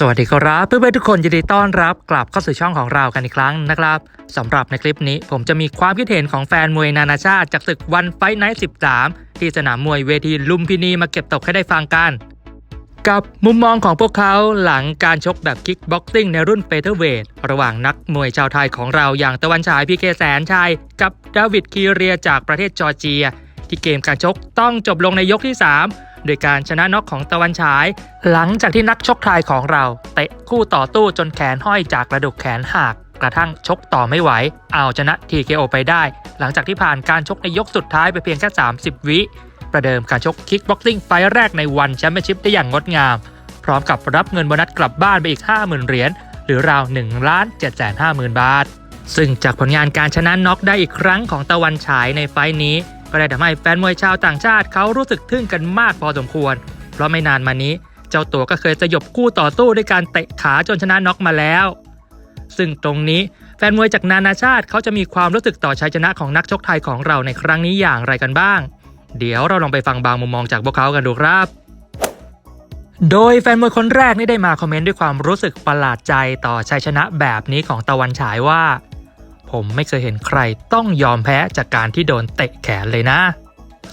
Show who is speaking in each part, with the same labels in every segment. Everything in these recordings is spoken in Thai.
Speaker 1: สวัสดีครับเพื่อนๆทุกคนยินดีต้อนรับกลับเข้าสู่ช่องของเรากันอีกครั้งนะครับสำหรับในคลิปนี้ผมจะมีความคิดเห็นของแฟนมวยนานาชาติจากศึกวันไฟไนท์13 ที่สนามมวยเวทีลุมพินีมาเก็บตกให้ได้ฟังกัน กับมุมมองของพวกเขาหลังการชกแบบคิกบ็อกซิ่งในรุ่นเฟเธอร์เวทระหว่างนักมวยชาวไทยของเราอย่างตะวันฉายพีเคแสนชัยกับดาวิดคีเรียจากประเทศจอร์เจีย ที่เกมการชกต้องจบลงในยกที่ 3 โดยการชนะน็อกของตะวันฉาย หลังจากที่นักชกไทยของเราเตะคู่ต่อตู้จนแขนห้อยจากกระดูกแขนหักกระทั่งชกต่อไม่ไหว เอาชนะ TKO ไปได้ หลังจากที่ผ่านการชกในยกสุดท้ายไปเพียงแค่ 30 วิ ประเดิมการชกคิกบ็อกซิ่งไฟแรกในวันแชมเปี้ยนชิพได้อย่างงดงาม พร้อมกับรับเงินโบนัสกลับบ้านไปอีก 50,000 เหรียญหรือราว1ล้าน7 5 0 0 0 0 บาท ซึ่งจากผลงานการชนะน็อกได้อีกครั้งของตะวันฉายในไฟล์นี้ ก็ได้ทำให้แฟนมวยชาวต่างชาติเขารู้สึกทึ่งกันมากพอสมควร เพราะไม่นานมานี้ เจ้าตัวก็เคยสยบคู่ต่อสู้ด้วยการเตะขาจนชนะน็อกมาแล้ว ซึ่งตรงนี้แฟนมวยจากนานาชาติเขาจะมีความรู้สึกต่อชัยชนะของนักชกไทยของเราในครั้งนี้อย่างไรกันบ้าง เดี๋ยวเราลองไปฟังบางมุมมองจากพวกเขากันดูครับโดยแฟนมวยคนแรกนี่ได้มาคอมเมนต์ด้วยความรู้สึกประหลาดใจต่อชัยชนะแบบนี้ของตะวันฉายว่า ผมไม่เคยเห็นใครต้องยอมแพ้จากการที่โดนเตะแขนเลยนะ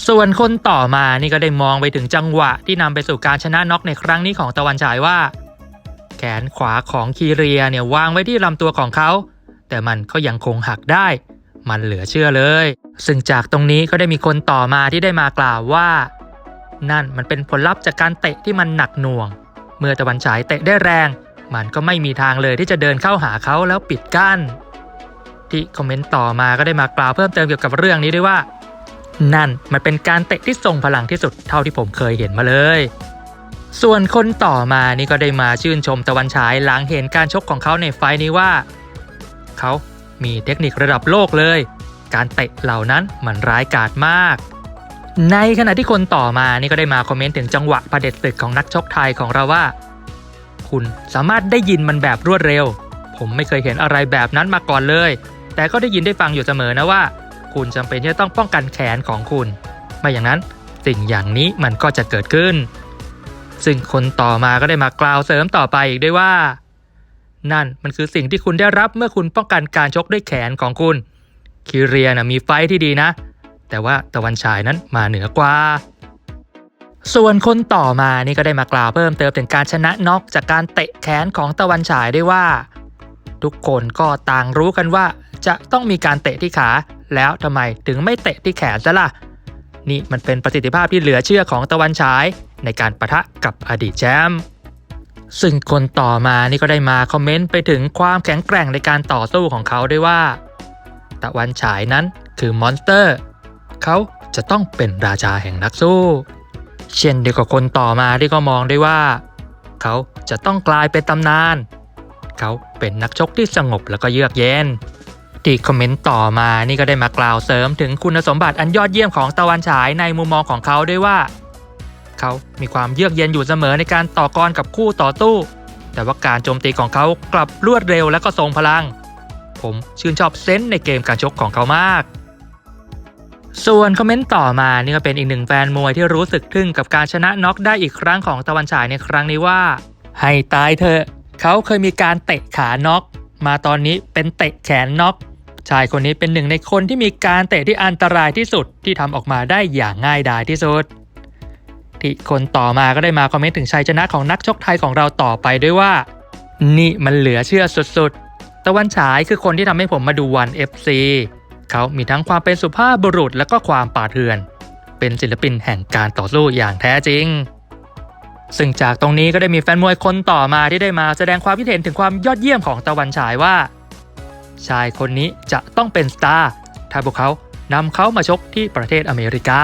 Speaker 1: ส่วนคนต่อมานี่ก็ได้มองไปถึงจังหวะที่นำไปสู่การชนะน็อกในครั้งนี้ของตะวันฉายว่า แขนขวาของคีเรียเนี่ยวางไว้ที่ลำตัวของเขา แต่มันก็ยังคงหักได้ มันเหลือเชื่อเลย ซึ่งจากตรงนี้ก็ได้มีคนต่อมาที่ได้มากล่าวว่า นั่นมันเป็นผลลัพธ์จากการเตะที่มันหนักหน่วง เมื่อตะวันฉายเตะได้แรง มันก็ไม่มีทางเลยที่จะเดินเข้าหาเขาแล้วปิดกั้น ที่คอมเมนต์ต่อมาก็ได้มากล่าวเพิ่มเติมเกี่ยวกับเรื่องนี้ด้วยว่า นั่นมันเป็นการเตะที่ทรงพลังที่สุดเท่าที่ผมเคยเห็นมาเลย ส่วนคนต่อมานี่ก็ได้มาชื่นชมตะวันฉายหลังเห็นการชกของเขาในไฟล์นี้ว่า เขามีเทคนิคระดับโลกเลย การเตะเหล่านั้นมันร้ายกาจมาก ในขณะที่คนต่อมานี่ก็ได้มาคอมเมนต์ถึงจังหวะประเด็จศึกของนักชกไทยของเราว่า คุณสามารถได้ยินมันแบบรวดเร็ว ผมไม่เคยเห็นอะไรแบบนั้นมาก่อนเลย แต่ก็ได้ยินได้ฟังอยู่เสมอนะว่า คุณจำเป็นที่จะต้องป้องกันแขนของคุณ ไม่อย่างนั้นสิ่งอย่างนี้มันก็จะเกิดขึ้น ซึ่งคนต่อมาก็ได้มากล่าวเสริมต่อไปอีกด้วยว่า นั่นมันคือสิ่งที่คุณได้รับเมื่อคุณป้องกันการชกด้วยแขนของคุณคิเรียนะมีไฟท์ที่ดีนะ แต่ว่าตะวันฉายนั้นมาเหนือกว่า ส่วนคนต่อมานี่ก็ได้มากล่าวเพิ่มเติมถึงการชนะน็อกจากการเตะแขนของตะวันฉายด้วยว่า ทุกคนก็ต่างรู้กันว่า จะต้องมีการเตะที่ขา แล้วทำไมถึงไม่เตะที่แขนซะล่ะ นี่มันเป็นประสิทธิภาพที่เหลือเชื่อของตะวันฉาย ในการประทะกับอดีตแชมป์ซึ่งคนต่อมานี่ก็ได้มาคอมเมนต์ไปถึงความแข็งแกร่งในการต่อสู้ของเขาด้วยว่า ตะวันฉายนั้นคือมอนสเตอร์ เขาจะต้องเป็นราชาแห่งนักสู้ เช่นเดียวกับคนต่อมาที่ก็มองได้ว่า เขาจะต้องกลายเป็นตำนาน เขาเป็นนักชกที่สงบแล้วก็เยือกเย็น ที่คอมเมนต์ต่อมานี่ก็ได้มากล่าวเสริมถึงคุณสมบัติอันยอดเยี่ยมของตะวันฉายในมุมมองของเขาด้วยว่า เขามีความเยือกเย็นอยู่เสมอในการต่อกรกับคู่ต่อสู้ แต่ว่าการโจมตีของเขากลับรวดเร็วและก็ทรงพลัง ผมชื่นชอบเซนส์ในเกมการชกของเขามาก ส่วนคอมเมนต์ต่อมานี่ก็เป็นอีกหนึ่งแฟนมวยที่รู้สึกทึ่งกับการชนะน็อกได้อีกครั้งของตะวันฉายในครั้งนี้ว่า ให้ตายเถอะเขาเคยมีการเตะขาน็อกมาตอนนี้เป็นเตะแขนน็อก ชายคนนี้เป็นหนึ่งในคนที่มีการเตะที่อันตรายที่สุดที่ทำออกมาได้อย่างง่ายดายที่สุดที่คนต่อมาก็ได้มาคอมเมนต์ถึงชัยชนะของนักชกไทยของเราต่อไปด้วยว่า นี่มันเหลือเชื่อสุดๆ ตะวันฉายคือคนที่ทำให้ผมมาดูวัน FC เขามีทั้งความเป็นสุภาพบุรุษและก็ความป่าเถื่อน เป็นศิลปินแห่งการต่อสู้อย่างแท้จริง ซึ่งจากตรงนี้ก็ได้มีแฟนมวยคนต่อมาที่ได้มาแสดงความคิดเห็นถึงความยอดเยี่ยมของตะวันฉายว่า ชายคนนี้จะต้องเป็นสตาร์ถ้าพวกเขานำเขามาชกที่ประเทศอเมริกา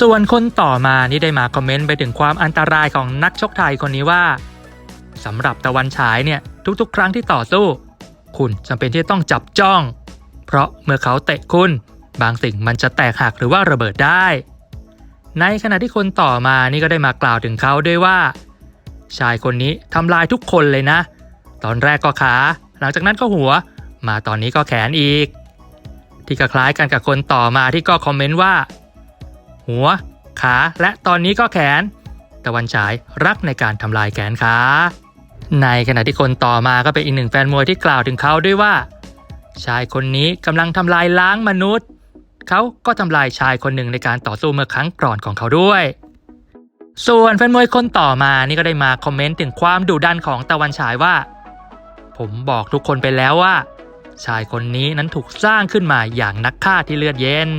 Speaker 1: ส่วนคนต่อมานี่ได้มาคอมเมนต์ไปถึงความอันตรายของนักชกไทยคนนี้ว่าสำหรับตะวันฉายเนี่ยทุกๆ ครั้งที่ต่อสู้ คุณจำเป็นที่ต้องจับจ้อง เพราะเมื่อเขาเตะคุณ บางสิ่งมันจะแตกหักหรือว่าระเบิดได้ ในขณะที่คนต่อมานี่ก็ได้มากล่าวถึงเขาด้วยว่า ชายคนนี้ทำลายทุกคนเลยนะ ตอนแรกก็ขา หลังจากนั้นก็หัว มาตอนนี้ก็แขนอีก ที่ก็คล้ายกันกับคนต่อมาที่ก็คอมเมนต์ว่า หัว ขาและตอนนี้ก็แขน ตะวันฉายรักในการทำลายแขนขาในขณะที่คนต่อมาก็เป็นอีกหนึ่งแฟนมวยที่กล่าวถึงเขาด้วยว่า ชายคนนี้กำลังทำลายล้างมนุษย์ เขาก็ทำลายชายคนหนึ่งในการต่อสู้เมื่อครั้งก่อนของเขาด้วย ส่วนแฟนมวยคนต่อมานี่ก็ได้มาคอมเมนต์ถึงความดุดันของตะวันฉายว่า ผมบอกทุกคนไปแล้วว่า ชายคนนี้นั้นถูกสร้างขึ้นมาอย่างนักฆ่าที่เลือดเย็น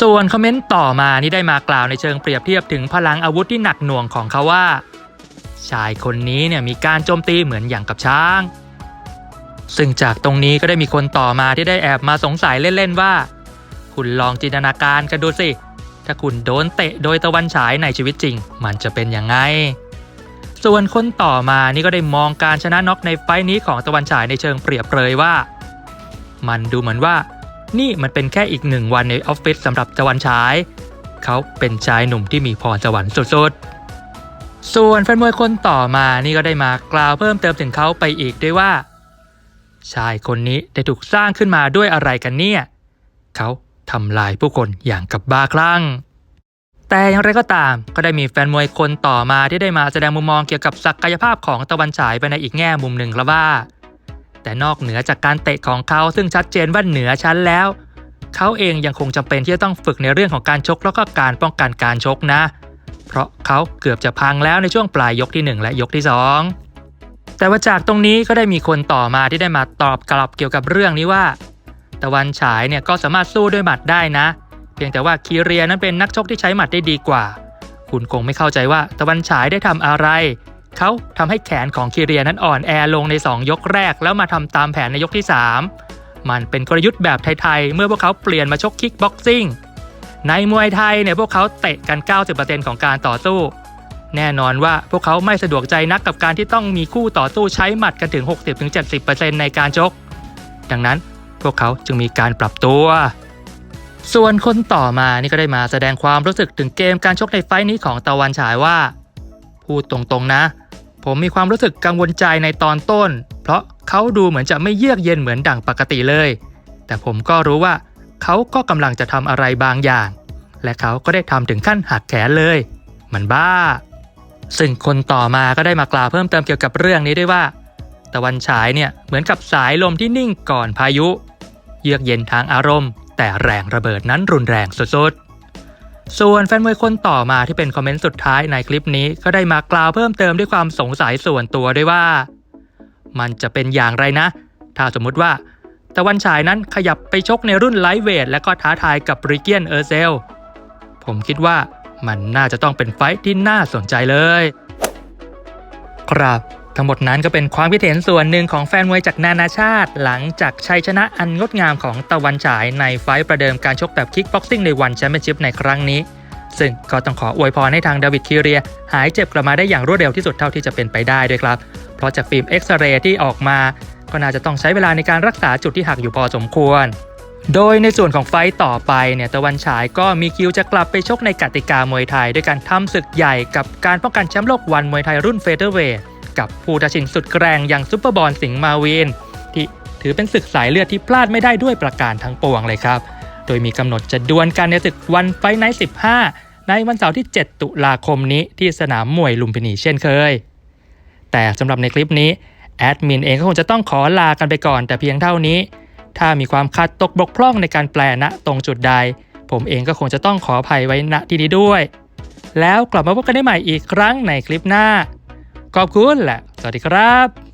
Speaker 1: ส่วนคอมเมนต์ต่อมานี่ได้มากล่าวในเชิงเปรียบเทียบถึงพลังอาวุธที่หนักหน่วงของเขาว่า ชายคนนี้เนี่ยมีการโจมตีเหมือนอย่างกับช้าง ซึ่งจากตรงนี้ก็ได้มีคนต่อมาที่ได้แอบมาสงสัยเล่นๆว่า คุณลองจินตนาการกันดูสิถ้าคุณโดนเตะโดยตะวันฉายในชีวิตจริง มันจะเป็นยังไง ส่วนคนต่อมานี่ก็ได้มองการชนะน็อกในไฟนี้ของตะวันฉายในเชิงเปรียบเปรยว่า มันดูเหมือนว่า นี่มันเป็นแค่อีกหนึ่งวันในออฟฟิศสำหรับตะวันฉาย เขาเป็นชายหนุ่มที่มีพรสวรรค์สุดๆ ส่วนแฟนมวยคนต่อมานี่ก็ได้มากล่าวเพิ่มเติมถึงเขาไปอีกด้วยว่า ชายคนนี้ได้ถูกสร้างขึ้นมาด้วยอะไรกันเนี่ย เขาทำลายผู้คนอย่างกับบ้าคลั่ง แต่อย่างไรก็ตาม ก็ได้มีแฟนมวยคนต่อมาที่ได้มาแสดงมุมมองเกี่ยวกับศักยภาพของตะวันฉายไปในอีกแง่มุมหนึ่งครับว่า แต่นอกเหนือจากการเตะของเขาซึ่งชัดเจนว่าเหนือชั้นแล้ว เขาเองยังคงจำเป็นที่จะต้องฝึกในเรื่องของการชกแล้วก็การป้องกันการชกนะ เพราะเขาเกือบจะพังแล้วในช่วงปลายยกที่หนึ่งและยกที่สองแต่ว่าจากตรงนี้ก็ได้มีคนต่อมาที่ได้มาตอบกลับเกี่ยวกับเรื่องนี้ว่า ตะวันฉายเนี่ยก็สามารถสู้ด้วยหมัดได้นะเเพียงแต่ว่าคีเรียนั้นเป็นนักชกที่ใช้หมัดได้ดีกว่า คุณคงไม่เข้าใจว่าตะวันฉายได้ทำอะไร เขาทำให้แขนของคีเรียนั้นอ่อนแอลงใน 2 ยกแรก แล้วมาทำตามแผนในยกที่ 3 มันเป็นกลยุทธ์แบบไทย ๆ เมื่อพวกเขาเปลี่ยนมาชกคิกบ็อกซิ่งในมวยไทยเนี่ยพวกเขาเตะกัน 90%ของการต่อสู้ แน่นอนว่าพวกเขาไม่สะดวกใจนักกับการที่ต้องมีคู่ต่อสู้ใช้หมัดกันถึง 60-70%ในการชก ดังนั้นพวกเขาจึงมีการปรับตัว ส่วนคนต่อมานี่ก็ได้มาแสดงความรู้สึกถึงเกมการชกในไฟนี้ของตะวันฉายว่า พูดตรงๆนะ ผมมีความรู้สึกกังวลใจในตอนต้น เพราะเขาดูเหมือนจะไม่เยือกเย็นเหมือนดั่งปกติเลย แต่ผมก็รู้ว่าเขาก็กำลังจะทำอะไรบางอย่าง และเขาก็ได้ทำถึงขั้นหักแขนเลย มันบ้า ซึ่งคนต่อมาก็ได้มากล่าวเพิ่มเติมเกี่ยวกับเรื่องนี้ด้วยว่า ตะวันฉายเนี่ยเหมือนกับสายลมที่นิ่งก่อนพายุ เยือกเย็นทางอารมณ์ แต่แรงระเบิดนั้นรุนแรงสุดๆ ส่วนแฟนมวยคนต่อมาที่เป็นคอมเมนต์สุดท้ายในคลิปนี้ก็ได้มากล่าวเพิ่มเติมด้วยความสงสัยส่วนตัวด้วยว่า มันจะเป็นอย่างไรนะ ถ้าสมมุติว่าตะวันฉายนั้นขยับไปชกในรุ่นไลท์เวทและก็ท้าทายกับริเกียนเออร์เซล ผมคิดว่ามันน่าจะต้องเป็นไฟท์ที่น่าสนใจเลย ครับ ทั้งหมดนั้นก็เป็นความคิดเห็นส่วนหนึ่งของแฟนมวยจากนานาชาติ หลังจากชัยชนะอันงดงามของตะวันฉายในไฟท์ประเดิมการชกแบบคิกบ็อกซิ่งในวันแชมเปี้ยนชิพในครั้งนี้ ซึ่งก็ต้องขออวยพรให้ทางดาวิดคีเรีย หายเจ็บกลับมาได้อย่างรวดเร็วที่สุดเท่าที่จะเป็นไปได้ด้วยครับ เพราะจากฟิล์มเอ็กซเรย์ที่ออกมา ก็น่าจะต้องใช้เวลาในการรักษาจุดที่หักอยู่พอสมควร โดยในส่วนของไฟต์ต่อไปเนี่ยตะวันฉายก็มีคิวจะกลับไปชกในกติกามวยไทย ด้วยการทำศึกใหญ่กับการป้องกันแชมป์โลกวันมวยไทยรุ่นเฟเธอร์เวท กับผู้ท้าชิงสุดแกร่งอย่างซุปเปอร์บอลสิงห์มาวินที่ถือเป็นศึกสายเลือดที่พลาดไม่ได้ด้วยประการทั้งปวงเลยครับ โดยมีกำหนดจะดวลกันในศึกวันไฟไนท์15 ในวันเสาร์ที่ 7 ตุลาคมนี้ที่สนามมวยลุมพินีเช่นเคย แต่สำหรับในคลิปนี้แอดมินเองก็คงจะต้องขอลากันไปก่อนแต่เพียงเท่านี้ ถ้ามีความขัดตกบกพร่องในการแปลณตรงจุดใด ผมเองก็คงจะต้องขออภัยไว้ณที่นี้ด้วย แล้วกลับมาพบกันได้ใหม่อีกครั้งในคลิปหน้า ขอบคุณและ สวัสดีครับ